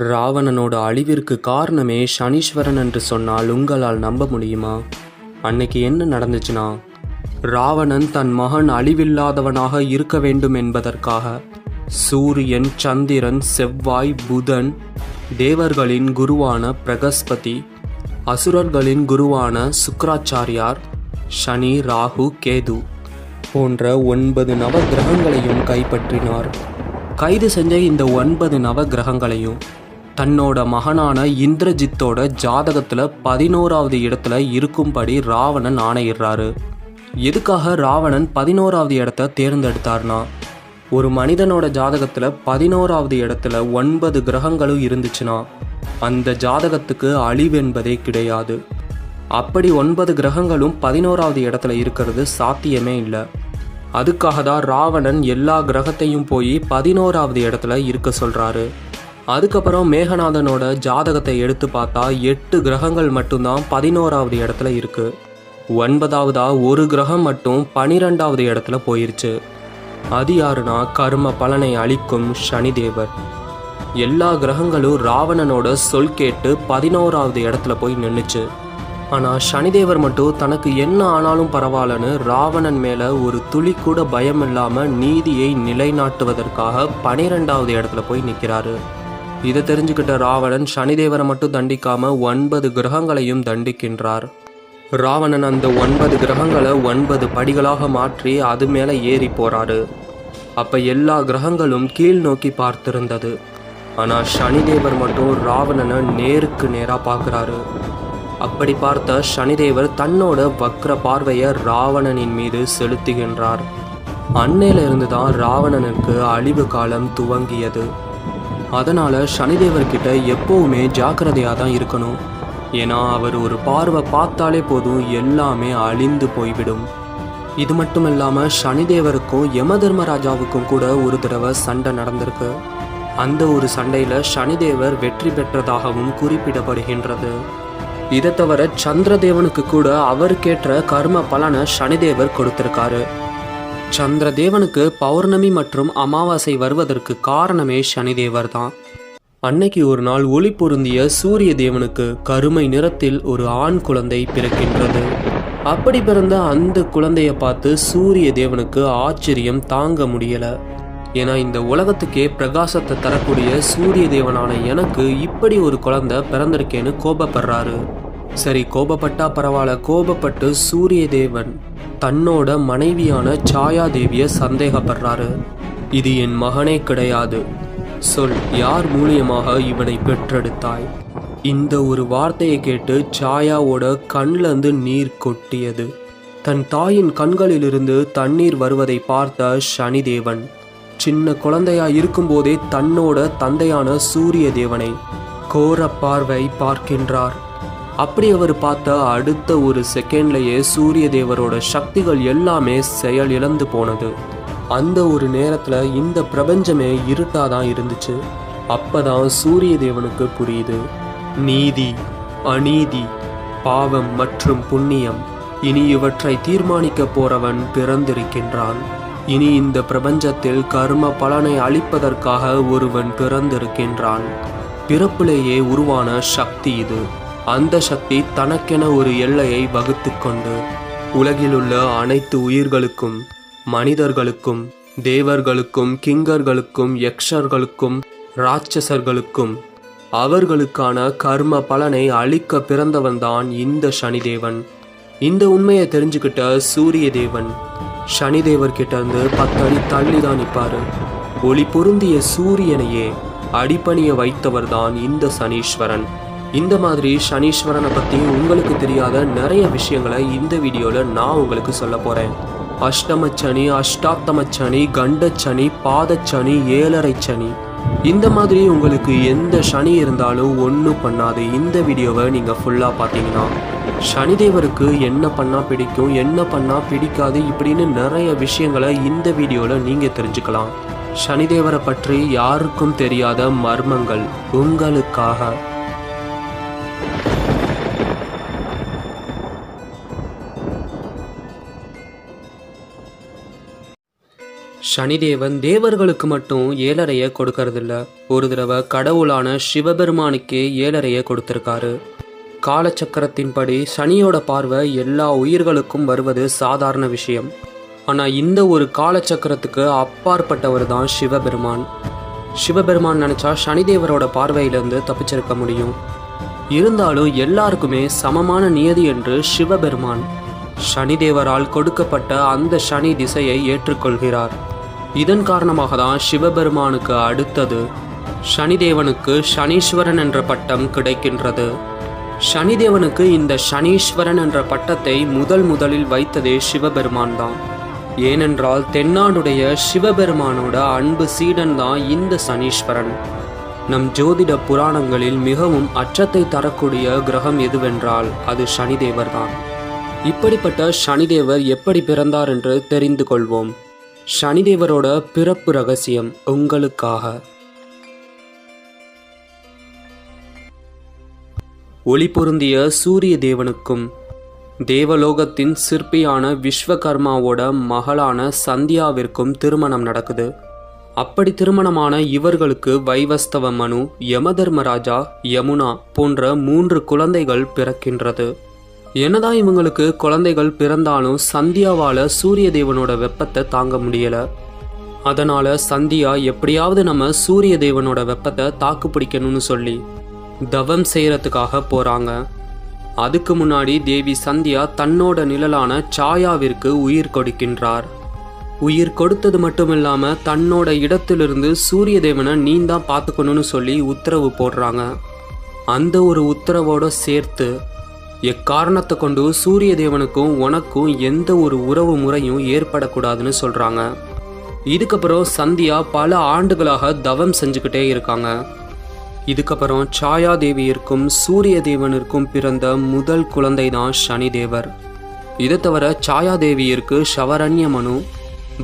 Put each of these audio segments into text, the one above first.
ராவணனோட அழிவிற்கு காரணமே சனீஸ்வரன் என்று சொன்னால் உங்களால் நம்ப முடியுமா? அன்னைக்கு என்ன நடந்துச்சுன்னா ராவணன் தன் மகன் அழிவில்லாதவனாக இருக்க வேண்டும் என்பதற்காக சூரியன் சந்திரன் செவ்வாய் புதன் தேவர்களின் குருவான பிரகஸ்பதி அசுரர்களின் குருவான சுக்ராச்சாரியார் சனி ராகு கேது போன்ற ஒன்பது நவ கிரகங்களையும் கைப்பற்றினார். கைது செஞ்ச இந்த ஒன்பது நவ கிரகங்களையும் தன்னோட மகனான இந்திரஜித்தோட ஜாதகத்துல பதினோராவது இடத்துல இருக்கும்படி ராவணன் ஆணையிடுறாரு. எதுக்காக ராவணன் பதினோராவது இடத்த தேர்ந்தெடுத்தார்னா? ஒரு மனிதனோட ஜாதகத்துல பதினோராவது இடத்துல ஒன்பது கிரகங்களும் இருந்துச்சுன்னா அந்த ஜாதகத்துக்கு அழிவு என்பதே கிடையாது. அப்படி ஒன்பது கிரகங்களும் பதினோராவது இடத்துல இருக்கிறது சாத்தியமே இல்லை. அதுக்காக தான் ராவணன் எல்லா கிரகத்தையும் போய் பதினோராவது இடத்துல இருக்க சொல்றாரு. அதுக்கப்புறம் மேகநாதனோட ஜாதகத்தை எடுத்து பார்த்தா எட்டு கிரகங்கள் மட்டும்தான் பதினோராவது இடத்துல இருக்கு. ஒன்பதாவதா ஒரு கிரகம் மட்டும் பனிரெண்டாவது இடத்துல போயிருச்சு. அது யாருன்னா கர்ம பலனை அளிக்கும் சனிதேவர். எல்லா கிரகங்களும் ராவணனோட சொல் கேட்டு பதினோராவது இடத்துல போய் நின்றுச்சு ஆனால் சனிதேவர் மட்டும் தனக்கு என்ன ஆனாலும் பரவாயில்லன்னு ராவணன் மேலே ஒரு துளி கூட பயம் இல்லாமல் நீதியை நிலைநாட்டுவதற்காக பனிரெண்டாவது இடத்துல போய் நிற்கிறாரு இதை தெரிஞ்சுக்கிட்ட ராவணன் சனிதேவரை மட்டும் தண்டிக்காம ஒன்பது கிரகங்களையும் தண்டிக்கின்றார். ராவணன் அந்த ஒன்பது கிரகங்களை ஒன்பது படிகளாக மாற்றி அது மேலே ஏறி போறாரு. அப்ப எல்லா கிரகங்களும் கீழ் நோக்கி பார்த்திருந்தது. ஆனா சனிதேவர் மட்டும் ராவணனை நேருக்கு நேரா பார்க்குறாரு. அப்படி பார்த்த சனிதேவர் தன்னோட வக்ர பார்வையை ராவணனின் மீது செலுத்துகின்றார். அன்னையிலிருந்து தான் ராவணனுக்கு அழிவு காலம் துவங்கியது. அதனால் சனிதேவர்கிட்ட எப்போவுமே ஜாக்கிரதையாக தான் இருக்கணும். ஏன்னா அவர் ஒரு பார்வை பார்த்தாலே போதும் எல்லாமே அழிந்து போய்விடும். இது மட்டும் இல்லாமல் சனிதேவருக்கும் யம தர்மராஜாவுக்கும் கூட ஒரு தடவை சண்டை நடந்திருக்கு. அந்த ஒரு சண்டையில் சனிதேவர் வெற்றி பெற்றதாகவும் குறிப்பிடப்படுகின்றது. இதை தவிர சந்திரதேவனுக்கு கூட அவருக்கேற்ற கர்ம பலனை சனிதேவர் கொடுத்திருக்காரு. சந்திரதேவனுக்கு பௌர்ணமி மற்றும் அமாவாசை வருவதற்கு காரணமே சனிதேவர் தான் அன்னைக்கு ஒரு நாள் ஒளி பொருந்திய சூரிய தேவனுக்கு கருமை நிறத்தில் ஒரு ஆண் குழந்தை பிறக்கின்றது. அப்படி பிறந்த அந்த குழந்தையை பார்த்து சூரிய தேவனுக்கு ஆச்சரியம் தாங்க முடியல. ஏன்னா இந்த உலகத்துக்கே பிரகாசத்தை தரக்கூடிய சூரிய தேவனான எனக்கு இப்படி ஒரு குழந்தை பிறந்திருக்கேன்னு கோபப்படுறாரு. சரி கோபப்பட்டா பரவாயில்ல. கோபப்பட்டு சூரிய தேவன் தன்னோட மனைவியான சாயா தேவிய சந்தேகப்படுறாரு. இது என் மகனே கிடையாது. சொல் யார் மூலியமாக இவனை பெற்றெடுத்தாய்? இந்த ஒரு வார்த்தையை கேட்டு சாயாவோட கண்ல நீர் கொட்டியது. தன் தாயின் கண்களிலிருந்து தண்ணீர் வருவதை பார்த்த சனிதேவன் சின்ன குழந்தையா இருக்கும்போதே தன்னோட தந்தையான சூரிய தேவனை கோர பார்வை பார்க்கின்றார். அப்படி அவர் பார்த்த அடுத்த ஒரு செகண்ட்லயே சூரிய தேவரோட சக்திகள் எல்லாமே செயல் இழந்து போனது. அந்த ஒரு நேரத்துல இந்த பிரபஞ்சமே இருட்டாதான் இருந்துச்சு. அப்பதான் சூரிய தேவனுக்கு புரியுது. நீதி அநீதி பாவம் மற்றும் புண்ணியம் இனி இவற்றை தீர்மானிக்க போறவன் பிறந்திருக்கின்றான். இனி இந்த பிரபஞ்சத்தில் கர்ம பலனை அளிப்பதற்காக ஒருவன் பிறந்திருக்கின்றான். பிறப்பிலேயே உருவான சக்தி இது. அந்த சக்தி தனக்கென ஒரு எல்லையை வகுத்து கொண்டு உலகிலுள்ள அனைத்து உயிர்களுக்கும் மனிதர்களுக்கும் தேவர்களுக்கும் கிங்கர்களுக்கும் யக்ஷர்களுக்கும் ராட்சசர்களுக்கும் அவர்களுக்கான கர்ம பலனை அளிக்க பிறந்தவன்தான் இந்த சனிதேவன். இந்த உண்மையை தெரிஞ்சுக்கிட்ட சூரிய தேவன் சனிதேவர் கிட்ட இருந்து பத்தடி தள்ளி தான் நிற்பாரு. ஒளி பொருந்திய சூரியனையே அடிப்பணிய வைத்தவர்தான் இந்த சனீஸ்வரன். இந்த மாதிரி சனீஸ்வரனை பற்றி உங்களுக்கு தெரியாத நிறைய விஷயங்களை இந்த வீடியோவில் நான் உங்களுக்கு சொல்ல போகிறேன் அஷ்டமச்சனி அஷ்டாத்தமச்சனி கண்டச்சனி பாதச்சனி ஏழரை சனி. இந்த மாதிரி உங்களுக்கு எந்த சனி இருந்தாலும் ஒன்றும் பண்ணாது. இந்த வீடியோவை நீங்கள் ஃபுல்லாக பார்த்தீங்கன்னா சனிதேவருக்கு என்ன பண்ணால் பிடிக்கும் என்ன பண்ணால் பிடிக்காது இப்படின்னு நிறைய விஷயங்களை இந்த வீடியோவில் நீங்கள் தெரிஞ்சுக்கலாம். சனிதேவரை பற்றி யாருக்கும் தெரியாத மர்மங்கள் உங்களுக்காக. சனிதேவன் தேவர்களுக்கு மட்டும் ஏழறைய கொடுக்கறதில்ல. ஒரு தடவை கடவுளான சிவபெருமானுக்கே ஏழறைய கொடுத்திருக்காரு. காலச்சக்கரத்தின்படி சனியோட பார்வை எல்லா உயிர்களுக்கும் வருவது சாதாரண விஷயம். ஆனால் இந்த ஒரு காலச்சக்கரத்துக்கு அப்பாற்பட்டவர் தான் சிவபெருமான். சிவபெருமான் நினச்சா சனிதேவரோட பார்வையிலிருந்து தப்பிச்சிருக்க முடியும். இருந்தாலும் எல்லாருக்குமே சமமான நியதி என்று சிவபெருமான். சனிதேவரால் கொடுக்கப்பட்ட அந்த சனி திசையை ஏற்றுக்கொள்கிறார். இதன் காரணமாக தான் சிவபெருமானுக்கு அடுத்தது சனிதேவனுக்கு சனீஸ்வரன் என்ற பட்டம் கிடைக்கின்றது. சனிதேவனுக்கு இந்த சனீஸ்வரன் என்ற பட்டத்தை முதல் முதலில் வைத்ததே சிவபெருமான் தான். ஏனென்றால் தென்னாடுடைய சிவபெருமானோட அன்பு சீடன் தான் இந்த சனீஸ்வரன். நம் ஜோதிட புராணங்களில் மிகவும் அச்சத்தை தரக்கூடிய கிரகம் எதுவென்றால் அது சனிதேவர் தான். இப்படிப்பட்ட சனிதேவர் எப்படி பிறந்தார் என்று தெரிந்து கொள்வோம். சனிதேவரோட பிறப்பு ரகசியம் உங்களுக்காக. ஒளி பொருந்திய சூரிய தேவனுக்கும் தேவலோகத்தின் சிற்பியான விஸ்வகர்மாவோட மகளான சந்தியாவிற்கும் திருமணம் நடக்குது. அப்படி திருமணமான இவர்களுக்கு வைவஸ்தவ மனு யமதர்மராஜா யமுனா போன்ற மூன்று குழந்தைகள் பிறக்கின்றது. என்னதான் இவங்களுக்கு குழந்தைகள் பிறந்தாலும் சந்தியாவால் சூரிய தேவனோட வெப்பத்தை தாங்க முடியல. அதனால சந்தியா எப்படியாவது நம்ம சூரிய தேவனோட வெப்பத்தை தாக்கு பிடிக்கணும்னு சொல்லி தவம் செய்யறதுக்காக போறாங்க. அதுக்கு முன்னாடி தேவி சந்தியா தன்னோட நிழலான சாயாவிற்கு உயிர் கொடுக்கின்றார். உயிர் கொடுத்தது மட்டும் இல்லாம தன்னோட இடத்திலிருந்து சூரிய தேவனை நீ தான் பார்த்துக்கணும்னு சொல்லி உத்தரவு போடுறாங்க. அந்த ஒரு உத்தரவோட சேர்த்து எக்காரணத்தை கொண்டு சூரிய தேவனுக்கும் உனக்கும் எந்த ஒரு உறவு முறையும் ஏற்படக்கூடாதுன்னு சொல்றாங்க. இதுக்கப்புறம் சந்தியா பல ஆண்டுகளாக தவம் செஞ்சுக்கிட்டே இருக்காங்க. இதுக்கப்புறம் சாயா தேவியிற்கும் சூரிய தேவனிற்கும் பிறந்த முதல் குழந்தை தான் சனிதேவர். இதை தவிர சாயா தேவியிற்கு ஷவரண்ய மனு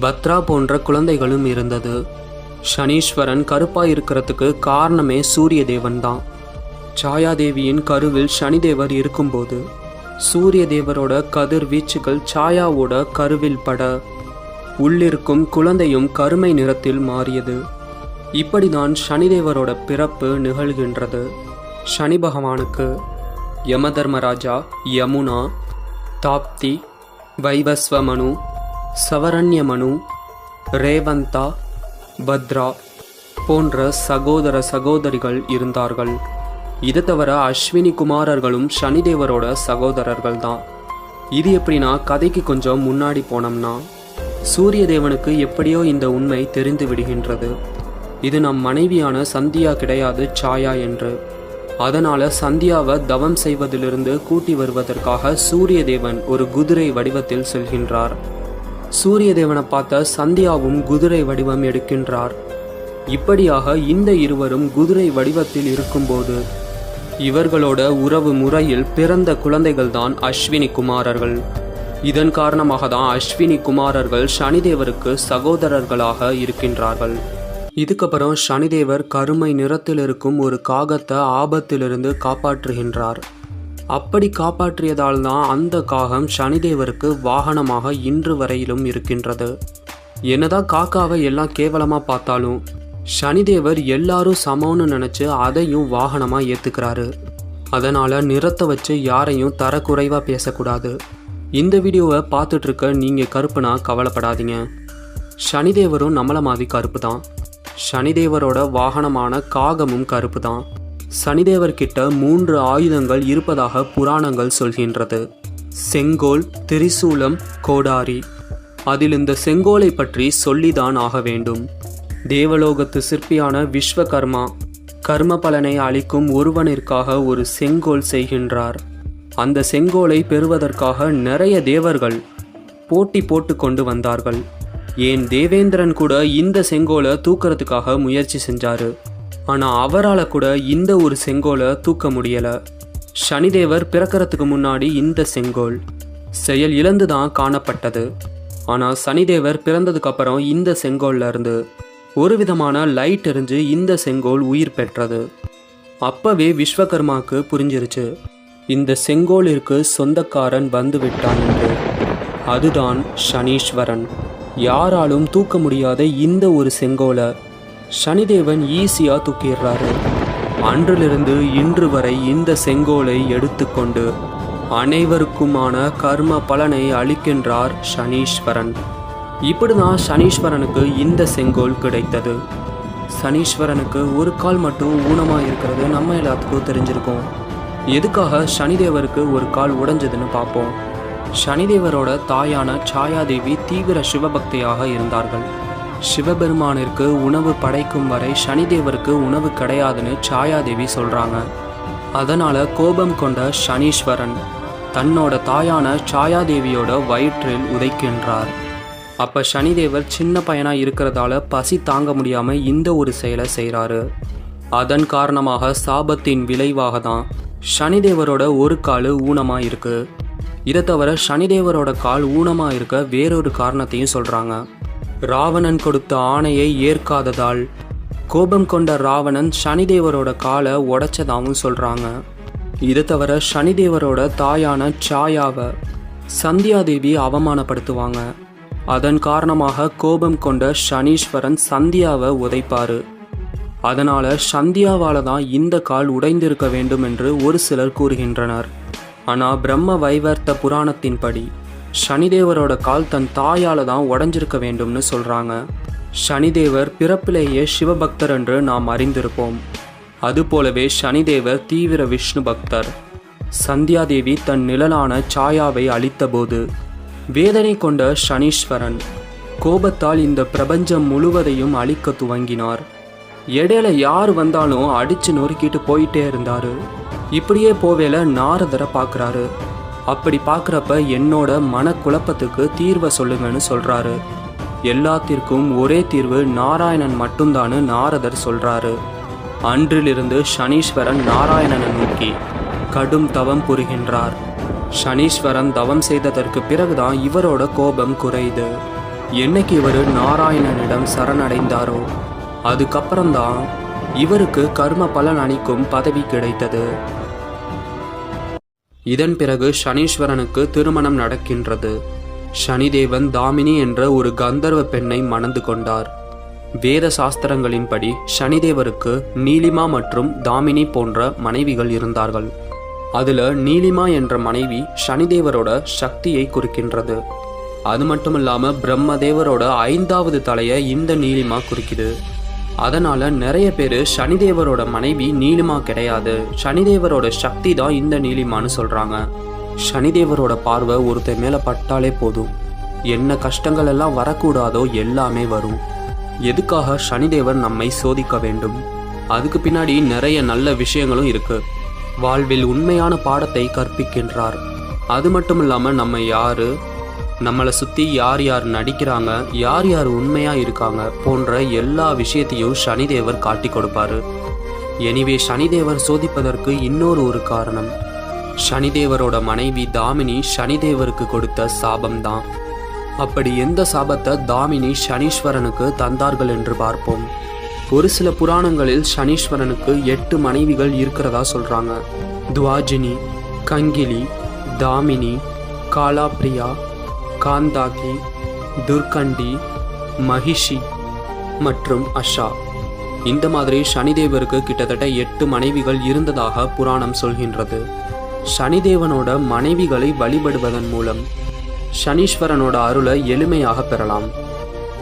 பத்ரா போன்ற குழந்தைகளும் இருந்தது. சனீஸ்வரன் கருப்பாக இருக்கிறதுக்கு காரணமே சூரிய தேவன் தான் சாயாதேவியின் கருவில் சனிதேவர் இருக்கும்போது சூரிய தேவரோட கதிர் வீச்சுகள் சாயாவோட கருவில் பட உள்ளிருக்கும் குழந்தையும் கருமை நிறத்தில் மாறியது. இப்படிதான் சனிதேவரோட பிறப்பு நிகழ்கின்றது. சனி பகவானுக்கு யமதர்மராஜா யமுனா தாப்தி வைவஸ்வமனு சவரண்யமனு ரேவந்தா பத்ரா போன்ற சகோதர சகோதரிகள் இருந்தார்கள். இதை தவிர அஸ்வினி குமாரர்களும் சனிதேவரோட சகோதரர்கள் தான் இது எப்படின்னா கதைக்கு கொஞ்சம் முன்னாடி போனோம்னா சூரிய தேவனுக்கு எப்படியோ இந்த உண்மை தெரிந்து விடுகின்றது. இது நம் மனைவியான சந்தியா கிடையாது சாயா என்று. அதனால சந்தியாவை தவம் செய்வதிலிருந்து கூட்டி வருவதற்காக சூரிய தேவன் ஒரு குதிரை வடிவத்தில் செல்கின்றார். சூரிய தேவனை பார்த்த சந்தியாவும் குதிரை வடிவம் எடுக்கின்றார். இப்படியாக இந்த இருவரும் குதிரை வடிவத்தில் இருக்கும்போது இவர்களோட உறவு முறையில் பிறந்த குழந்தைகள்தான் அஸ்வினி குமாரர்கள். இதன் காரணமாக தான் அஸ்வினி குமாரர்கள் சனிதேவருக்கு சகோதரர்களாக இருக்கின்றார்கள். இதுக்கப்புறம் சனிதேவர் கருமை நிறத்தில் இருக்கும் ஒரு காகத்தை ஆபத்திலிருந்து காப்பாற்றுகின்றார். அப்படி காப்பாற்றியதால் தான் அந்த காகம் சனிதேவருக்கு வாகனமாக இன்று வரையிலும் இருக்கின்றது. என்னதான் காக்காவை எல்லாம் கேவலமாக பார்த்தாலும் சனிதேவர் எல்லாரும் சமம்னு நினச்சி அதையும் வாகனமாக ஏற்றுக்கிறாரு அதனால் நிறத்தை வச்சு யாரையும் தரக்குறைவாக பேசக்கூடாது. இந்த வீடியோவை பார்த்துட்ருக்க நீங்கள் கருப்புனா கவலைப்படாதீங்க. சனிதேவரும் நம்மள மாதிரி கருப்பு தான் சனிதேவரோட வாகனமான காகமும் கருப்பு தான் சனிதேவர்கிட்ட மூன்று ஆயுதங்கள் இருப்பதாக புராணங்கள் சொல்கின்றது. செங்கோல் திரிசூலம் கோடாரி. அதில் இந்த செங்கோலை பற்றி சொல்லிதான் ஆக வேண்டும். தேவலோகத்து சிற்பியான விஸ்வகர்மா கர்ம பலனை அளிக்கும் ஒருவனிற்காக ஒரு செங்கோல் செய்கின்றார். அந்த செங்கோலை பெறுவதற்காக நிறைய தேவர்கள் போட்டி போட்டு கொண்டு வந்தார்கள். ஏன் தேவேந்திரன் கூட இந்த செங்கோலை தூக்கிறதுக்காக முயற்சி செஞ்சார். ஆனால் அவரால் கூட இந்த ஒரு செங்கோலை தூக்க முடியலை. சனிதேவர் பிறக்கறதுக்கு முன்னாடி இந்த செங்கோல் செயல் இழந்து தான் காணப்பட்டது. ஆனால் சனிதேவர் பிறந்ததுக்கப்புறம் இந்த செங்கோல்லேருந்து ஒரு விதமான லைட் எரிஞ்சு இந்த செங்கோல் உயிர் பெற்றது. அப்பவே விஸ்வகர்மாவுக்கு புரிஞ்சிருச்சு. இந்த செங்கோலிற்கு சொந்தக்காரன் வந்து விட்டான் என்று. அதுதான் சனீஸ்வரன். யாராலும் தூக்க முடியாத இந்த ஒரு செங்கோலை சனிதேவன் ஈஸியாக தூக்கிடுறாரு. அன்றிலிருந்து இன்று வரை இந்த செங்கோலை எடுத்துக்கொண்டு அனைவருக்குமான கர்ம பலனை அளிக்கின்றார் சனீஸ்வரன். இப்படி தான் சனீஸ்வரனுக்கு இந்த செங்கோல் கிடைத்தது. சனீஸ்வரனுக்கு ஒரு கால் மட்டும் ஊனமாக இருக்கிறது நம்ம எல்லாத்துக்கும் தெரிஞ்சிருக்கும். எதுக்காக சனிதேவருக்கு ஒரு கால் உடைஞ்சதுன்னு பார்ப்போம். சனிதேவரோட தாயான சாயாதேவி தீவிர சிவபக்தியாக இருந்தார்கள். சிவபெருமானிற்கு உணவு படைக்கும் வரை சனிதேவருக்கு உணவு கிடையாதுன்னு சாயாதேவி சொல்கிறாங்க அதனால் கோபம் கொண்ட சனீஸ்வரன் தன்னோட தாயான சாயாதேவியோட வயிற்றில் உதைக்கின்றார். அப்ப சனிதேவர் சின்ன பையனா இருக்கிறதால பசி தாங்க முடியாம இந்த ஒரு செயலை செய்கிறாரு அதன் காரணமாக சாபத்தின் விளைவாக தான் சனிதேவரோட ஒரு கால் ஊனமா இருக்கு. இதை தவிர சனிதேவரோட கால் ஊனமா இருக்க வேறொரு காரணத்தையும் சொல்றாங்க. ராவணன் கொடுத்த ஆணையை ஏற்காததால் கோபம் கொண்ட ராவணன் சனிதேவரோட காலை உடைச்சதாகவும் சொல்றாங்க. இதை தவிர சனிதேவரோட தாயான சாயாவை சந்தியாதேவி அவமானப்படுத்துவாங்க. அதன் காரணமாக கோபம் கொண்ட சனீஸ்வரன் சந்தியாவை உதைப்பாரு. அதனால சந்தியாவால தான் இந்த கால் உடைந்திருக்க வேண்டும் என்று ஒரு சிலர் கூறுகின்றனர். ஆனா பிரம்ம வைவர்த்த புராணத்தின்படி சனிதேவரோட கால் தன் தாயால தான் உடஞ்சிருக்க வேண்டும்னு சொல்றாங்க. சனிதேவர் பிறப்பிலேயே சிவபக்தர் என்று நாம் அறிந்திருப்போம். அதுபோலவே சனிதேவர் தீவிர விஷ்ணு பக்தர். சந்தியாதேவி தன் நிழலான சாயாவை அழித்தபோது வேதனை கொண்ட சனீஸ்வரன் கோபத்தால் இந்த பிரபஞ்சம் முழுவதையும் அழிக்க துவங்கினார். இடையில யார் வந்தாலும் அடிச்சு நொறுக்கிட்டு போயிட்டே இருந்தாரு. இப்படியே போவேல நாரதரை பார்க்குறாரு அப்படி பார்க்குறப்ப என்னோட மனக்குழப்பத்துக்கு தீர்வை சொல்லுங்கன்னு சொல்றாரு. எல்லாத்திற்கும் ஒரே தீர்வு நாராயணன் மட்டும்தான்னு நாரதர் சொல்றாரு. அன்றிலிருந்து சனீஸ்வரன் நாராயணனை நோக்கி கடும் தவம் புரிகின்றார். சனீஸ்வரன் தவம் செய்ததற்கு பிறகுதான் இவரோட கோபம் குறையுது. என்னைக்கு இவர் நாராயணனிடம் சரணடைந்தாரோ அதுக்கப்புறம்தான் இவருக்கு கர்ம பலன் அளிக்கும் பதவி கிடைத்தது. இதன் பிறகு சனீஸ்வரனுக்கு திருமணம் நடக்கின்றது. சனிதேவன் தாமினி என்ற ஒரு கந்தர்வ பெண்ணை மணந்து கொண்டார். வேத சாஸ்திரங்களின்படி சனிதேவருக்கு நீலிமா மற்றும் தாமினி போன்ற மனைவிகள் இருந்தார்கள். அதுல நீலிமா என்ற மனைவி சனிதேவரோட சக்தியை குறிக்கின்றது. அது மட்டும் இல்லாம பிரம்மதேவரோட ஐந்தாவது தலையை இந்த நீலிமா குறிக்குது. அதனால நிறைய பேர் சனிதேவரோட மனைவி நீலிமா கிடையாது. சனிதேவரோட சக்தி தான் இந்த நீலிமான்னு சொல்றாங்க. சனிதேவரோட பார்வை ஒருத்தர் மேல பட்டாலே போதும். என்ன கஷ்டங்கள் எல்லாம் வரக்கூடாதோ எல்லாமே வரும். எதுக்காக சனிதேவர் நம்மை சோதிக்க வேண்டும்? அதுக்கு பின்னாடி நிறைய நல்ல விஷயங்களும் இருக்குது வாழ்வில் உண்மையான பாடத்தை கற்பிக்கின்றார். அது மட்டும் இல்லாமல் நம்ம யார் நம்மளை சுற்றி யார் யார் நடிக்கிறாங்க யார் யார் உண்மையாக இருக்காங்க போன்ற எல்லா விஷயத்தையும் சனிதேவர் காட்டி கொடுப்பார். எனிவே சனிதேவர் சோதிப்பதற்கு இன்னொரு ஒரு காரணம். சனிதேவரோட மனைவி தாமினி சனிதேவருக்கு கொடுத்த சாபம்தான். அப்படி எந்த சாபத்தை தாமினி சனீஸ்வரனுக்கு தந்தார்கள் என்று பார்ப்போம். ஒரு சில புராணங்களில் சனீஸ்வரனுக்கு எட்டு மனைவிகள் இருக்கிறதா சொல்றாங்க. துவாஜினி கங்கிலி தாமினி காலாப்ரியா காந்தாகி துர்கண்டி மகிஷி மற்றும் அஷா. இந்த மாதிரி சனிதேவருக்கு கிட்டத்தட்ட எட்டு மனைவிகள் இருந்ததாக புராணம் சொல்கின்றது. சனிதேவனோட மனைவிகளை வழிபடுவதன் மூலம் சனீஸ்வரனோட அருளை எளிமையாக பெறலாம்.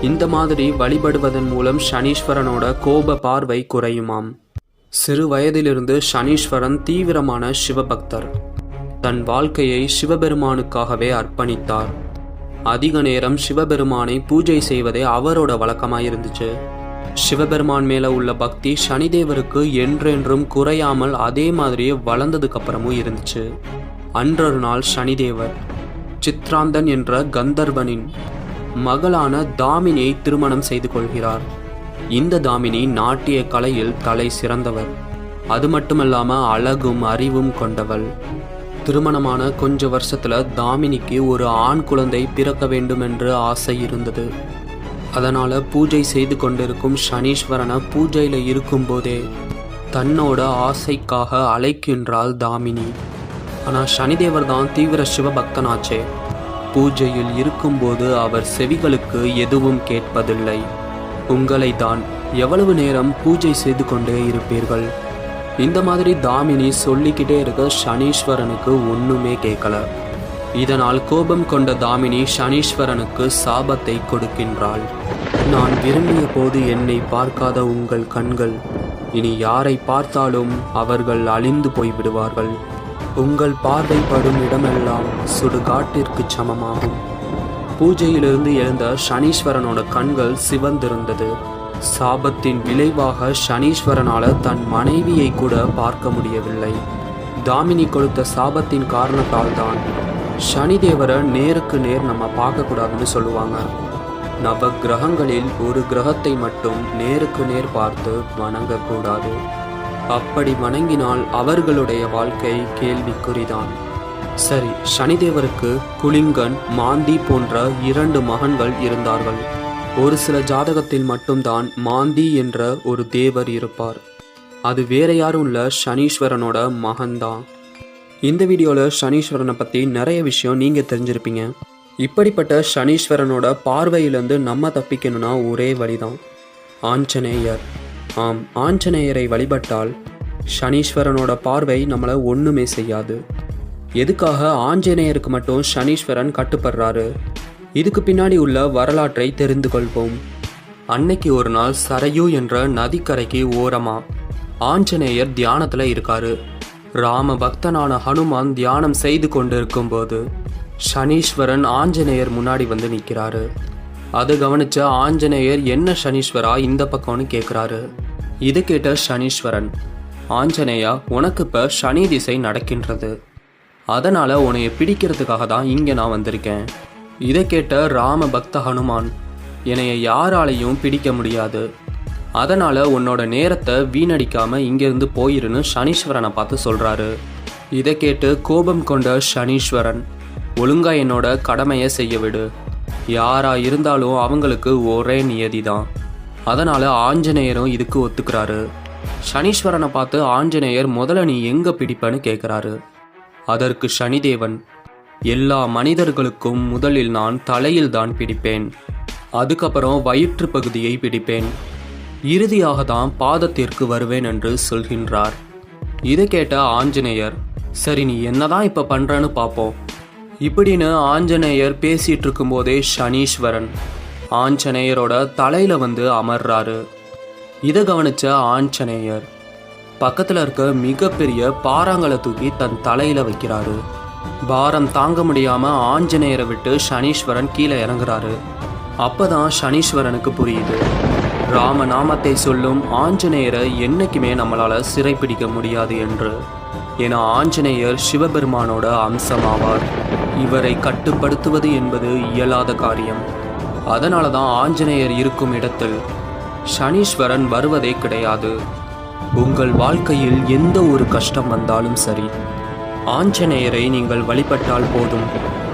இந்த மாதிரி வழிபடுவதன் மூலம் சனீஸ்வரனோட கோப பார்வை குறையுமாம். சிறு வயதிலிருந்து சனீஸ்வரன் தீவிரமான சிவபக்தர். தன் வாழ்க்கையை சிவபெருமானுக்காகவே அர்ப்பணித்தார். அதிக நேரம் சிவபெருமானை பூஜை செய்வதே அவரோட வழக்கமாயிருந்துச்சு. சிவபெருமான் மேல உள்ள பக்தி சனிதேவருக்கு என்றென்றும் குறையாமல் அதே மாதிரியே வளர்ந்ததுக்கு அப்புறமும் இருந்துச்சு. அன்றொரு நாள் சனிதேவர் சித்ராந்தன் என்ற கந்தர்வனின் மகளான தாமினியை திருமணம் செய்து கொள்கிறார். இந்த தாமினி நாட்டிய கலையில் தலை சிறந்தவர். அது மட்டுமல்லாம அழகும் அறிவும் கொண்டவள். திருமணமான கொஞ்ச வருஷத்துல தாமினிக்கு ஒரு ஆண் குழந்தை பிறக்க வேண்டும் என்று ஆசை இருந்தது. அதனால பூஜை செய்து கொண்டிருக்கும் சனீஸ்வரனை பூஜையில இருக்கும்போதே தன்னோட ஆசைக்காக அழைக்கின்றாள் தாமினி. ஆனா சனிதேவர் தான் தீவிர சிவபக்தனாச்சே. பூஜையில் இருக்கும்போது அவர் செவிகளுக்கு எதுவும் கேட்பதில்லை. உங்களை தான் எவ்வளவு நேரம் பூஜை செய்து கொண்டே இருப்பீர்கள்? இந்த மாதிரி தாமினி சொல்லிக்கிட்டே இருக்க சனீஸ்வரனுக்கு ஒண்ணுமே கேட்கல. இதனால் கோபம் கொண்ட தாமினி சனீஸ்வரனுக்கு சாபத்தை கொடுக்கின்றாள். நான் விரும்பிய போது என்னை பார்க்காத உங்கள் கண்கள். இனி யாரை பார்த்தாலும் அவர்கள் அழிந்து போய்விடுவார்கள். உங்கள் பார்வை படும் இடமெல்லாம் சுடுகாட்டிற்கு சமமாகும். பூஜையிலிருந்து எழுந்த சனீஸ்வரனோட கண்கள் சிவந்திருந்தது. சாபத்தின் விளைவாக சனீஸ்வரனால தன் மனைவியை கூட பார்க்க முடியவில்லை. தாமினி கொடுத்த சாபத்தின் காரணத்தால் தான் சனிதேவரை நேருக்கு நேர் நம்ம பார்க்கக்கூடாதுன்னு சொல்லுவாங்க. நவ கிரகங்களில் ஒரு கிரகத்தை மட்டும் நேருக்கு நேர் பார்த்து வணங்கக்கூடாது. அப்படி வணங்கினால் அவர்களுடைய வாழ்க்கை கேள்விக்குறிதான். சரி சனிதேவருக்கு குலிங்கன் மாந்தி போன்ற இரண்டு மகன்கள் இருந்தார்கள். ஒரு சில ஜாதகத்தில் மட்டும்தான் மாந்தி என்ற ஒரு தேவர் இருப்பார். அது வேற யாரும் உள்ள சனீஸ்வரனோட மகன்தான். இந்த வீடியோவில் சனீஸ்வரனை பற்றி நிறைய விஷயம் நீங்கள் தெரிஞ்சிருப்பீங்க. இப்படிப்பட்ட சனீஸ்வரனோட பார்வையிலேருந்து நம்ம தப்பிக்கணும்னா ஒரே வழிதான். ஆஞ்சநேயர். ஆம் ஆஞ்சநேயரை வழிபட்டால் சனீஸ்வரனோட பார்வை நம்மளை ஒன்றுமே செய்யாது. எதுக்காக ஆஞ்சநேயருக்கு மட்டும் சனீஸ்வரன் கட்டுப்படுறாரு? இதுக்கு பின்னாடி உள்ள வரலாற்றை தெரிந்து கொள்வோம். அன்னைக்கு ஒரு நாள் சரையு என்ற நதிக்கரைக்கு ஓரமா ஆஞ்சநேயர் தியானத்தில் இருக்காரு. ராம பக்தனான ஹனுமான் தியானம் செய்து கொண்டிருக்கும்போது சனீஸ்வரன் ஆஞ்சநேயர் முன்னாடி வந்து நிற்கிறாரு அது கவனிச்ச ஆஞ்சநேயர் என்ன சனீஸ்வரா இந்த பக்கம்னு கேட்குறாரு இதை கேட்ட சனீஸ்வரன். ஆஞ்சநேயா உனக்கு இப்போ சனி திசை நடக்கின்றது. அதனால் உன்னைய பிடிக்கிறதுக்காக தான் இங்கே நான் வந்திருக்கேன். இதை கேட்ட ராம பக்த ஹனுமான் என்னைய யாராலையும் பிடிக்க முடியாது. அதனால் உன்னோட நேரத்தை வீணடிக்காமல் இங்கேருந்து போயிருன்னு சனீஸ்வரனை பார்த்து சொல்கிறாரு இதை கேட்டு கோபம் கொண்ட சனீஸ்வரன் ஒழுங்கா என்னோட கடமையை செய்ய விடு. யாராக இருந்தாலும் அவங்களுக்கு ஒரே நியதி தான் அதனால் ஆஞ்சநேயரும் இதுக்கு ஒத்துக்கிறாரு. சனீஸ்வரனை பார்த்து ஆஞ்சநேயர் முதல்ல நீ எங்கே பிடிப்பன்னு கேட்குறாரு அதற்கு சனிதேவன் எல்லா மனிதர்களுக்கும் முதலில் நான் தலையில் தான் பிடிப்பேன். அதுக்கப்புறம் வயிற்று பகுதியை பிடிப்பேன். இறுதியாக தான் பாதத்திற்கு வருவேன் என்று சொல்கின்றார். இதை கேட்ட ஆஞ்சநேயர் சரி நீ என்னதான் இப்போ பண்ணுறன்னு பார்ப்போம் இப்படின்னு ஆஞ்சநேயர் பேசிகிட்டு இருக்கும்போதே சனீஸ்வரன் ஆஞ்சநேயரோட தலையில வந்து அமர்றாரு. இதை கவனிச்ச ஆஞ்சநேயர் பக்கத்துல இருக்க மிகப்பெரிய பாறாங்களை தூக்கி தன் தலையில வைக்கிறாரு. பாரம் தாங்க முடியாம ஆஞ்சநேயரை விட்டு சனீஸ்வரன் கீழே இறங்குறாரு. அப்பதான் சனீஸ்வரனுக்கு புரியுது. ராம நாமத்தை சொல்லும் ஆஞ்சநேயரை என்னைக்குமே நம்மளால சிறைப்பிடிக்க முடியாது என்று. ஏன்னா ஆஞ்சநேயர் சிவபெருமானோட அம்சமாவார். இவரை கட்டுப்படுத்துவது என்பது இயலாத காரியம். அதனால தான் ஆஞ்சநேயர் இருக்கும் இடத்தில் சனீஸ்வரன் வருவதே கிடையாது. உங்கள் வாழ்க்கையில் எந்த ஒரு கஷ்டம் வந்தாலும் சரி ஆஞ்சநேயரை நீங்கள் வழிபட்டால் போதும்.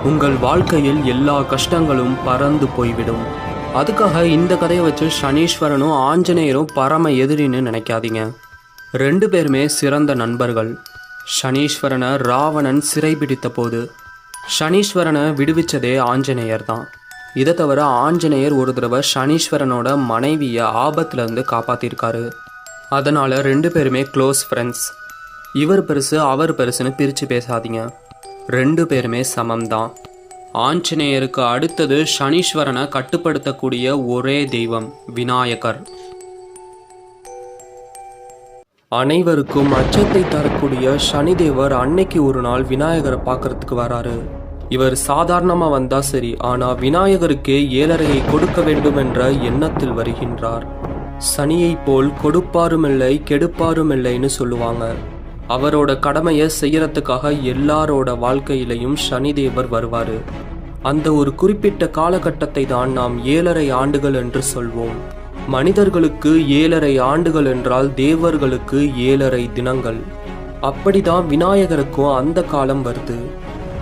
உங்கள் வாழ்க்கையில் எல்லா கஷ்டங்களும் பறந்து போய்விடும். அதுக்காக இந்த கதையை வச்சு சனீஸ்வரனும் ஆஞ்சநேயரும் பரம எதிரின்னு நினைக்காதீங்க. ரெண்டு பேருமே சிறந்த நண்பர்கள். சனீஸ்வரனை ராவணன் சிறைபிடித்த போது சனீஸ்வரனை விடுவிச்சதே ஆஞ்சநேயர் தான் இதை தவிர ஆஞ்சநேயர் ஒரு தடவை சனீஸ்வரனோட மனைவியை ஆபத்துலேருந்து காப்பாற்றிருக்காரு அதனால் ரெண்டு பேருமே க்ளோஸ் ஃப்ரெண்ட்ஸ் இவர் பெருசு அவர் பெருசுன்னு பிரித்து பேசாதீங்க. ரெண்டு பேருமே சமம்தான். ஆஞ்சநேயருக்கு அடுத்தது சனீஸ்வரனை கட்டுப்படுத்தக்கூடிய ஒரே தெய்வம் விநாயகர். அனைவருக்கும் அச்சத்தை தரக்கூடிய சனிதேவர் அன்னைக்கு ஒரு நாள் விநாயகரை பார்க்கறதுக்கு வராரு. இவர் சாதாரணமா வந்தா சரி ஆனா விநாயகருக்கே ஏழரையை கொடுக்க வேண்டும் என்ற எண்ணத்தில் வருகின்றார். சனியை போல் கொடுப்பாருமில்லை கெடுப்பாருமில்லைன்னு சொல்லுவாங்க. அவரோட கடமையை செய்யறதுக்காக எல்லாரோட வாழ்க்கையிலையும் சனிதேவர் வருவாரு. அந்த ஒரு குறிப்பிட்ட காலகட்டத்தை தான் நாம் ஏழரை ஆண்டுகள் என்று சொல்வோம். மனிதர்களுக்கு ஏழரை ஆண்டுகள் என்றால் தேவர்களுக்கு ஏழரை தினங்கள். அப்படிதான் விநாயகருக்கும் அந்த காலம் வருது.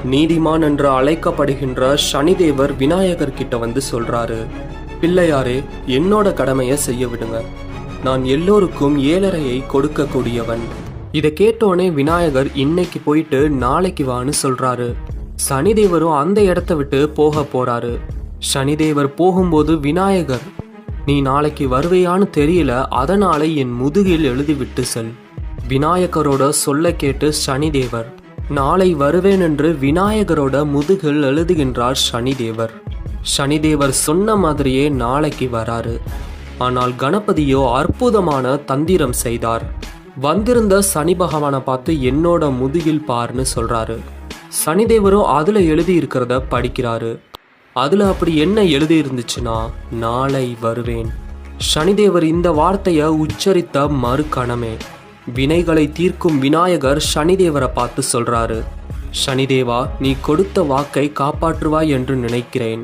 நீதிமான் என்று அழைக்கப்படுகின்ற சனிதேவர் விநாயகர் கிட்ட வந்து சொல்றாரு பிள்ளையாரே என்னோட கடமையை செய்ய விடுங்க. நான் எல்லோருக்கும் ஏழரையை கொடுக்கக்கூடியவன். இதை கேட்டோனே விநாயகர் இன்னைக்கு போயிட்டு நாளைக்கு வான்னு சொல்றாரு. சனிதேவரும் அந்த இடத்த விட்டு போக போறாரு. சனிதேவர் போகும்போது விநாயகர் நீ நாளைக்கு வருவையான்னு தெரியல அதனால என் முதுகில் எழுதிவிட்டு செல். விநாயகரோட சொல்ல கேட்டு சனிதேவர் நாளை வருவேன் என்று விநாயகரோட முதுகில் எழுதுகின்றார் சனிதேவர். சனிதேவர் சொன்ன மாதிரியே நாளைக்கு வராரு. ஆனால் கணபதியோ அற்புதமான தந்திரம் செய்தார். வந்திருந்த சனி பகவானை பார்த்து என்னோட முதுகில் பார்னு சொல்றாரு. சனிதேவரும் அதுல எழுதி இருக்கிறத படிக்கிறாரு. அதுல அப்படி என்ன எழுதியிருந்துச்சுன்னா நாளை வருவேன். சனிதேவர் இந்த வார்த்தையை உச்சரித்த மறுகணமே. வினைகளை தீர்க்கும் விநாயகர் சனிதேவரை பார்த்து சொல்றாரு சனிதேவா நீ கொடுத்த வாக்கை காப்பாற்றுவாய் என்று நினைக்கிறேன்.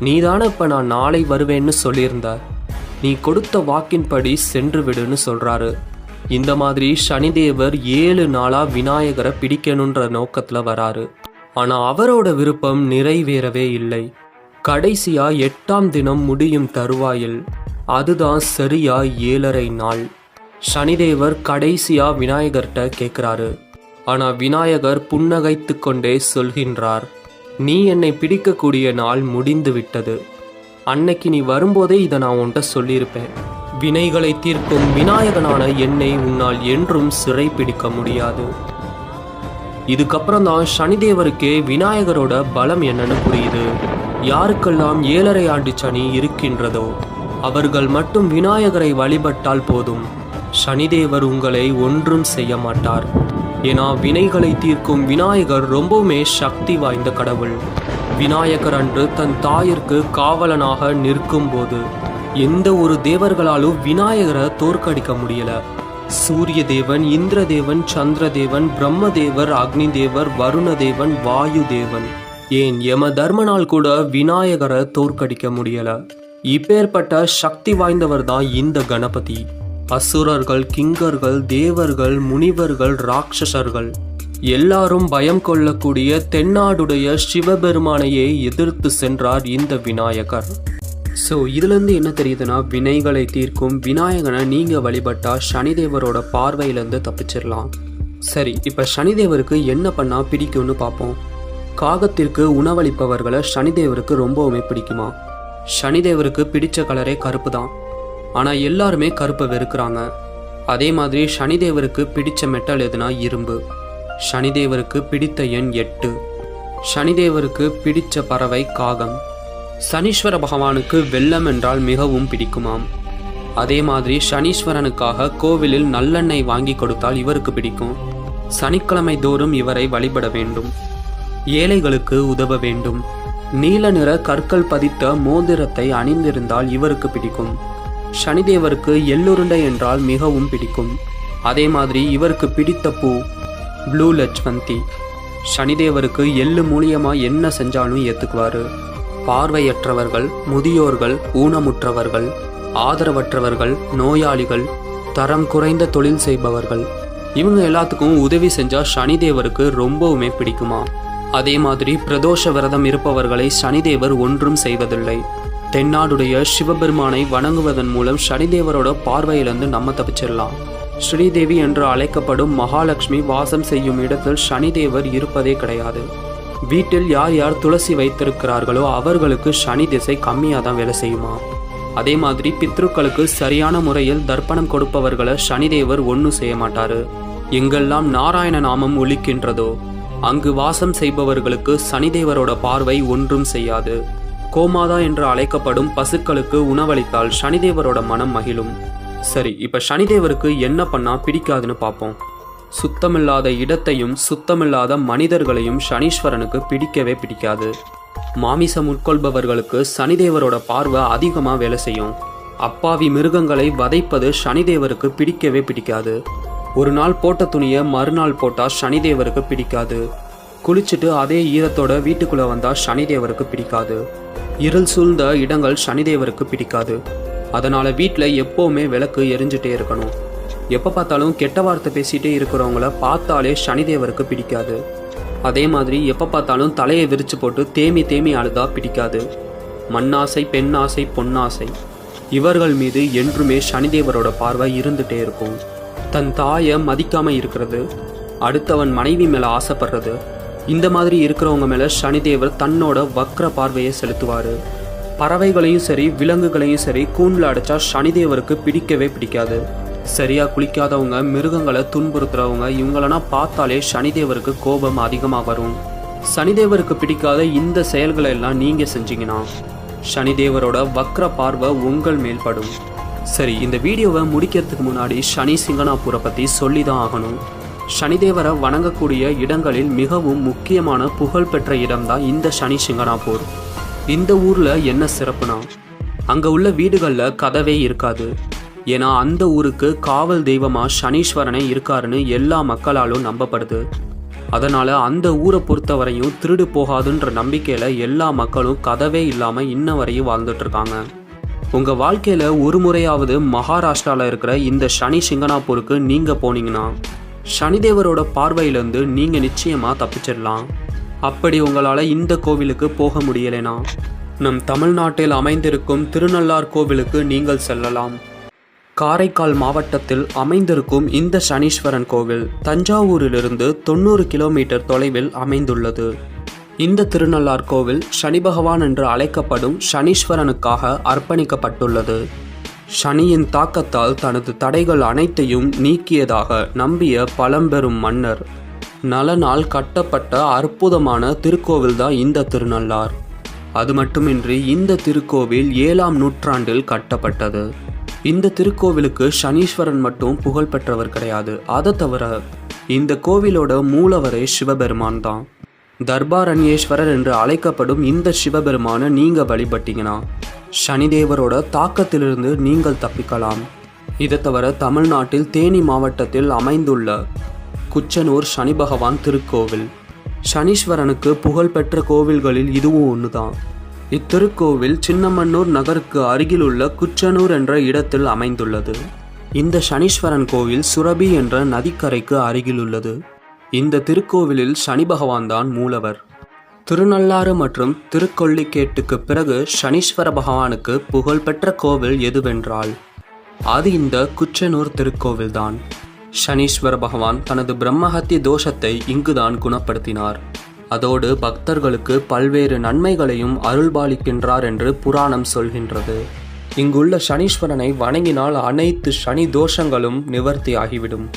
நீதான இப்ப நான் நாளை வருவேன்னு சொல்லியிருந்த. நீ கொடுத்த வாக்கின்படி சென்று விடுன்னு சொல்றாரு. இந்த மாதிரி சனிதேவர் ஏழு நாளா விநாயகரை பிடிக்கணுன்ற நோக்கத்துல வராரு. ஆனா அவரோட விருப்பம் நிறைவேறவே இல்லை. கடைசியா எட்டாம் தினம் முடியும் தருவாயில் அதுதான் சரியா ஏழரை நாள். சனிதேவர் கடைசியா விநாயகர்கிட்ட கேட்குறாரு ஆனா விநாயகர் புன்னகைத்து கொண்டே சொல்கின்றார் நீ என்னை பிடிக்கக்கூடிய நாள் முடிந்து விட்டது. அன்னைக்கு நீ வரும்போதே இதை நான் உன்கிட்ட சொல்லியிருப்பேன். வினைகளை தீர்க்கும் விநாயகனான என்னை உன்னால் என்றும் சிறை பிடிக்க முடியாது. இதுக்கப்புறம் தான் சனிதேவருக்கே விநாயகரோட பலம் என்னன்னு புரியுது. யாருக்கெல்லாம் ஏழரை ஆண்டு சனி இருக்கின்றதோ அவர்கள் மட்டும் விநாயகரை வழிபட்டால் போதும். சனிதேவர் உங்களை ஒன்றும் செய்ய மாட்டார் ஏன்னா வினைகளை தீர்க்கும் விநாயகர் ரொம்பவுமே சக்தி வாய்ந்த கடவுள். விநாயகர் அன்று தன் தாயிற்கு காவலனாக நிற்கும்போது எந்த ஒரு தேவர்களாலும் விநாயகரை தோற்கடிக்க முடியல. சூரிய தேவன் இந்திரதேவன் சந்திரதேவன் பிரம்மதேவர் அக்னி தேவர் வருணதேவன் வாயு தேவன் ஏன் எம தர்மனால் கூட விநாயகரை தோற்கடிக்க முடியல. இப்பேற்பட்ட சக்தி வாய்ந்தவர் தான் இந்த கணபதி. அசுரர்கள் கிங்கர்கள் தேவர்கள் முனிவர்கள் ராட்சசர்கள். எல்லாரும் பயம் கொள்ளக்கூடிய தென்னாடுடைய சிவபெருமானையே எதிர்த்து சென்றார் இந்த விநாயகர். ஸோ இதுலேருந்து என்ன தெரியுதுன்னா வினைகளை தீர்க்கும் விநாயகனை நீங்கள் வழிபட்டால் சனிதேவரோட பார்வையிலேருந்து தப்பிச்சிடலாம் சரி இப்போ சனிதேவருக்கு என்ன பண்ணால் பிடிக்கும்னு பார்ப்போம் காகத்திற்கு உணவளிப்பவர்களை சனிதேவருக்கு ரொம்பவுமே பிடிக்குமா? சனிதேவருக்கு பிடித்த கலரே கருப்பு தான். ஆனால் எல்லாருமே கருப்பை வெறுக்கிறாங்க. அதே மாதிரி சனிதேவருக்கு பிடிச்ச மெட்டல் எதுனா இரும்பு. சனிதேவருக்கு பிடித்த எண் எட்டு. சனிதேவருக்கு பிடிச்ச பறவை காகம். சனீஸ்வர பகவானுக்கு வெள்ளம் என்றால் மிகவும் பிடிக்குமாம். அதே மாதிரி சனீஸ்வரனுக்காக கோவிலில் நல்லெண்ணெய் வாங்கி கொடுத்தால் இவருக்கு பிடிக்கும். சனிக்கிழமை தோறும் இவரை வழிபட வேண்டும். ஏழைகளுக்கு உதவ வேண்டும். நீல நிற கற்கள் பதித்த மோதிரத்தை அணிந்திருந்தால் இவருக்கு பிடிக்கும். சனிதேவருக்கு எள்ளுருண்டை என்றால் மிகவும் பிடிக்கும். அதே மாதிரி இவருக்கு பிடித்த பூ ப்ளூ லட்சுமந்தி. சனிதேவருக்கு எள்ளு மூலியமாக என்ன செஞ்சாலும் ஏற்றுக்குவார் பார்வையற்றவர்கள் முதியோர்கள் ஊனமுற்றவர்கள் ஆதரவற்றவர்கள் நோயாளிகள் தரம் குறைந்த தொழில் செய்பவர்கள். இவங்க எல்லாத்துக்கும் உதவி செஞ்சால் சனிதேவருக்கு ரொம்பவுமே பிடிக்குமா. அதே மாதிரி பிரதோஷ விரதம் இருப்பவர்களை சனிதேவர் ஒன்றும் செய்வதில்லை. தென்னாடுடைய சிவபெருமானை வணங்குவதன் மூலம் சனிதேவரோட பார்வையிலிருந்து நம்ம தப்பிச்சிடலாம். ஸ்ரீதேவி என்று அழைக்கப்படும் மகாலட்சுமி வாசம் செய்யும் இடத்தில் சனிதேவர் இருப்பதே கிடையாது. வீட்டில் யார் யார் துளசி வைத்திருக்கிறார்களோ அவர்களுக்கு சனி திசை கம்மியாக தான் வேலை செய்யுமா? அதே மாதிரி பித்ருக்களுக்கு சரியான முறையில் தர்ப்பணம் கொடுப்பவர்களை சனிதேவர் ஒன்றும் செய்ய மாட்டாரு. எங்கெல்லாம் நாராயண நாமம் ஒலிக்கின்றதோ அங்கு வாசம் செய்பவர்களுக்கு சனிதேவரோட பார்வை ஒன்றும் செய்யாது. கோமாதா என்று அழைக்கப்படும் பசுக்களுக்கு உணவளித்தால் சனிதேவரோட மனம் மகிழும். சரி இப்ப சனிதேவருக்கு என்ன பண்ணா பிடிக்காதுன்னு பார்ப்போம் சுத்தமில்லாத இடத்தையும் சுத்தமில்லாத மனிதர்களையும் சனீஸ்வரனுக்கு பிடிக்கவே பிடிக்காது. மாமிசம் உட்கொள்பவர்களுக்கு சனிதேவரோட பார்வை அதிகமாக வேலை செய்யும். அப்பாவி மிருகங்களை வதைப்பது சனிதேவருக்கு பிடிக்கவே பிடிக்காது. ஒரு நாள் போட்ட துணியை மறுநாள் போட்டால் சனிதேவருக்கு பிடிக்காது. குளிச்சுட்டு அதே ஈரத்தோட வீட்டுக்குள்ளே வந்தால் சனிதேவருக்கு பிடிக்காது. இருள் சூழ்ந்த இடங்கள் சனிதேவருக்கு பிடிக்காது. அதனால் வீட்டில் எப்போவுமே விளக்கு எரிஞ்சிட்டே இருக்கணும். எப்போ பார்த்தாலும் கெட்ட வார்த்தை பேசிகிட்டே இருக்கிறவங்கள பார்த்தாலே சனிதேவருக்கு பிடிக்காது. அதே மாதிரி எப்போ பார்த்தாலும் தலையை விரிச்சு போட்டு தேமி தேமி அழுதா பிடிக்காது. மண்ணாசை பெண்ணாசை பொன்னாசை. இவர்கள் மீது என்றுமே சனிதேவரோட பார்வை இருந்துட்டே இருக்கும். தன் தாயை மதிக்காமல் இருக்கிறது. அடுத்தவன் மனைவி மேலே ஆசைப்படுறது. இந்த மாதிரி இருக்கிறவங்க மேலே சனிதேவர் தன்னோட வக்ர பார்வையை செலுத்துவார். பறவைகளையும் சரி விலங்குகளையும் சரி கூண்டில் அடைச்சா சனிதேவருக்கு பிடிக்கவே பிடிக்காது. சரியாக குளிக்காதவங்க மிருகங்களை துன்புறுத்துறவங்க இவங்களெல்லாம் பார்த்தாலே சனிதேவருக்கு கோபம் அதிகமாக வரும். சனிதேவருக்கு பிடிக்காத இந்த செயல்களை எல்லாம் நீங்கள் செஞ்சீங்கன்னா சனிதேவரோட வக்ர பார்வை உங்கள் மேல்படும் சரி இந்த வீடியோவை முடிக்கிறதுக்கு முன்னாடி சனி சிங்கனாபுரை பற்றி சொல்லி தான் ஆகணும். சனிதேவரை வணங்கக்கூடிய இடங்களில் மிகவும் முக்கியமான புகழ்பெற்ற இடம்தான் இந்த சனி சிங்கனாப்பூர் இந்த ஊரில் என்ன சிறப்புனா அங்கே உள்ள வீடுகளில் கதவே இருக்காது. ஏன்னா அந்த ஊருக்கு காவல் தெய்வமாக சனீஸ்வரனே இருக்காருன்னு எல்லா மக்களாலும் நம்பப்படுது. அதனால் அந்த ஊரை பொறுத்தவரையும் திருடு போகாதுன்ற நம்பிக்கையில் எல்லா மக்களும் கதவே இல்லாமல் இன்ன வரையும் வாழ்ந்துட்டுருக்காங்க. உங்கள் வாழ்க்கையில் ஒரு முறையாவது மகாராஷ்டிராவில் இருக்கிற இந்த சனி சிங்கனாப்பூருக்கு நீங்கள் போனீங்கன்னா சனிதேவரோட பார்வையிலிருந்து நீங்க நிச்சயமா தப்பிச்சிடலாம். அப்படி உங்களால் இந்த கோவிலுக்கு போக முடியலைனா நம் தமிழ்நாட்டில் அமைந்திருக்கும் திருநள்ளார் கோவிலுக்கு நீங்கள் செல்லலாம். காரைக்கால் மாவட்டத்தில் அமைந்திருக்கும் இந்த சனீஸ்வரன் கோவில் தஞ்சாவூரிலிருந்து தொண்ணூறு கிலோமீட்டர் தொலைவில் அமைந்துள்ளது. இந்த திருநள்ளார் கோவில் சனி பகவான் என்று அழைக்கப்படும் சனீஸ்வரனுக்காக அர்ப்பணிக்கப்பட்டுள்ளது. சனியின் தாக்கத்தால் தனது தடைகள் அனைத்தையும் நீக்கியதாக நம்பிய பழம்பெரும் மன்னர். நலனால் கட்டப்பட்ட அற்புதமான திருக்கோவில்தான் இந்த திருநள்ளார். அது மட்டுமின்றி இந்த திருக்கோவில் ஏழாம் நூற்றாண்டில் கட்டப்பட்டது. இந்த திருக்கோவிலுக்கு சனீஸ்வரன் மட்டும் புகழ் பெற்றவர் கிடையாது. அதை தவிர இந்த கோவிலோட மூலவரே சிவபெருமான் தான். தர்பாரண்யேஸ்வரர் என்று அழைக்கப்படும் இந்த சிவபெருமானை நீங்க வழிபட்டீங்கன்னா சனிதேவரோட தாக்கத்திலிருந்து நீங்கள் தப்பிக்கலாம். இதை தவிர தமிழ்நாட்டில் தேனி மாவட்டத்தில் அமைந்துள்ள குச்சனூர் சனி பகவான் திருக்கோவில். சனீஸ்வரனுக்கு புகழ்பெற்ற கோவில்களில் இதுவும் ஒன்றுதான் இத்திருக்கோவில் சின்னமன்னூர் நகருக்கு அருகிலுள்ள குச்சனூர் என்ற இடத்தில் அமைந்துள்ளது. இந்த சனீஸ்வரன் கோவில் சுரபி என்ற நதிக்கரைக்கு அருகிலுள்ளது. இந்த திருக்கோவிலில் சனி பகவான் தான் மூலவர். திருநள்ளாறு மற்றும் திருக்கொள்ளிக்கேட்டுக்கு பிறகு சனீஸ்வர பகவானுக்கு புகழ்பெற்ற கோவில் எதுவென்றால் அது இந்த குச்சனூர் திருக்கோவில்தான். சனீஸ்வர பகவான் தனது பிரம்மஹத்தி தோஷத்தை இங்குதான் குணப்படுத்தினார். அதோடு பக்தர்களுக்கு பல்வேறு நன்மைகளையும் அருள்பாலிக்கின்றார் என்று புராணம் சொல்கின்றது. இங்குள்ள சனீஸ்வரனை வணங்கினால் அனைத்து சனி தோஷங்களும் நிவர்த்தி ஆகிவிடும்